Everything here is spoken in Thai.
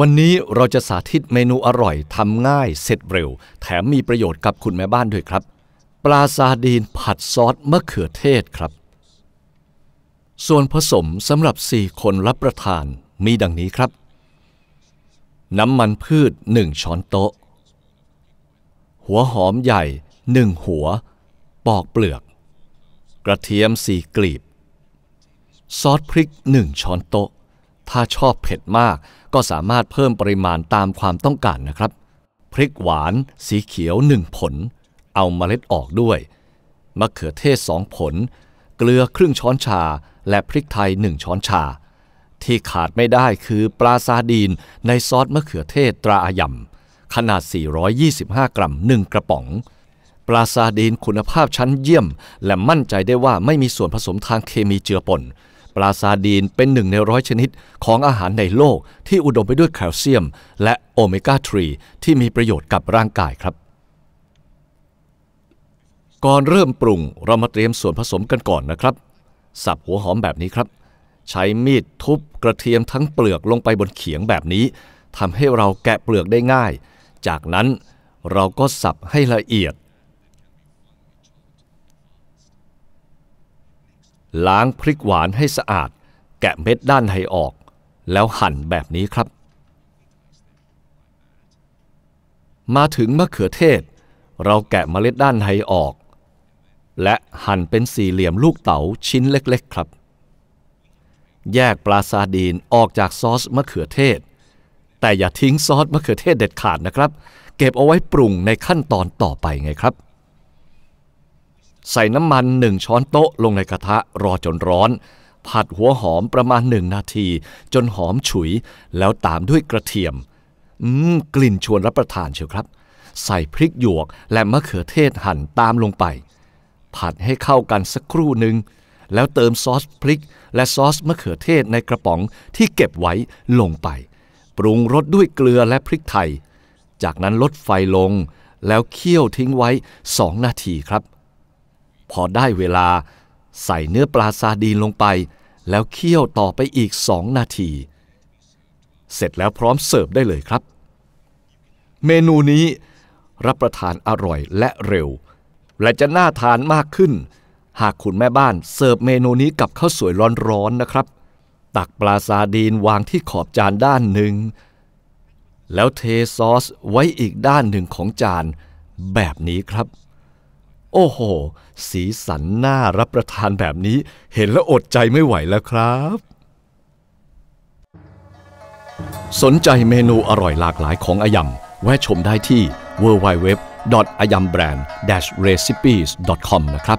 วันนี้เราจะสาธิตเมนูอร่อยทำง่ายเสร็จเร็ว แถมมีประโยชน์กับคุณแม่บ้านด้วยครับ ปลาซาดีนผัดซอสมะเขือเทศครับ ส่วนผสมสำหรับ 4 คนรับประทานมีดังนี้ครับ น้ำมันพืช 1 ช้อนโต๊ะ หัวหอมใหญ่ 1 หัว ปอกเปลือก กระเทียม 4 กลีบ ซอสพริก 1 ช้อนโต๊ะ ถ้าชอบเผ็ดมาก ก็สามารถเพิ่มปริมาณตามความต้องการนะครับ พริกหวาน สีเขียว 1 ผล เอาเมล็ดออกด้วย มะเขือเทศ 2 ผล เกลือครึ่งช้อนชา และพริกไทย 1 ช้อนชา ที่ขาดไม่ได้คือปลาซาดีนในซอสมะเขือเทศตราอายำขนาด 425 กรัม 1 กระป๋องปลาซาดีนคุณภาพชั้นเยี่ยม และมั่นใจได้ว่าไม่มีส่วนผสมทางเคมีเจือปน ปลาซาดีนเป็นหนึ่งในร้อยชนิดของอาหารในโลกที่อุดมไปด้วยแคลเซียม และโอเมก้า 3 ที่มีประโยชน์กับร่างกายครับ ก่อนเริ่มปรุงเรามาเตรียมส่วนผสมกันก่อนนะครับ สับหัวหอมแบบนี้ครับ ใช้มีดทุบกระเทียมทั้งเปลือกลงไปบนเขียงแบบนี้ทำให้เราแกะเปลือกได้ง่าย จากนั้นเราก็สับให้ละเอียด ล้างพริกหวานให้สะอาด แกะเม็ดด้านในออก แล้วหั่นแบบนี้ครับ มาถึงมะเขือเทศ เราแกะเมล็ดด้านในออก และหั่นเป็นสี่เหลี่ยมลูกเต๋าชิ้นเล็กๆครับ แยกปลาซาดีนออกจากซอสมะเขือเทศ แต่อย่าทิ้งซอสมะเขือเทศเด็ดขาดนะครับ เก็บเอาไว้ปรุงในขั้นตอนต่อไปไงครับ ใส่น้ำมันหนึ่งช้อนโต๊ะลงในกระทะรอจนร้อน ผัดหัวหอมประมาณหนึ่งนาที จนหอมฉุย แล้วตามด้วยกระเทียม อืม กลิ่นชวนรับประทานเชียวครับ ใส่พริกหยวกและมะเขือเทศหั่นตามลงไป ผัดให้เข้ากันสักครู่หนึ่ง แล้วเติมซอสพริก และซอสมะเขือเทศในกระป๋องที่เก็บไว้ลงไป ปรุงรสด้วยเกลือและพริกไทย จากนั้นลดไฟลง แล้วเคี่ยวทิ้งไว้2นาทีครับ พอได้เวลาใส่เนื้อปลาซาดีนลงไป แล้วเคี่ยวต่อไปอีก2นาที เสร็จแล้วพร้อมเสิร์ฟได้เลยครับ เมนูนี้รับประทานอร่อยและเร็ว และจะน่าทานมากขึ้น หากคุณแม่บ้านเสิร์ฟเมนูนี้กับข้าวสวยร้อนๆนะครับ ตักปลาซาดีนวางที่ขอบจานด้านหนึ่ง แล้วเทซอสไว้อีกด้านหนึ่งของจานแบบนี้ครับ โอ้โห สีสันน่ารับประทานแบบนี้ เห็นแล้วอดใจไม่ไหวแล้วครับ สนใจเมนูอร่อยหลากหลายของอายำแวะชมได้ที่ www.ayambrand-recipes.com นะครับ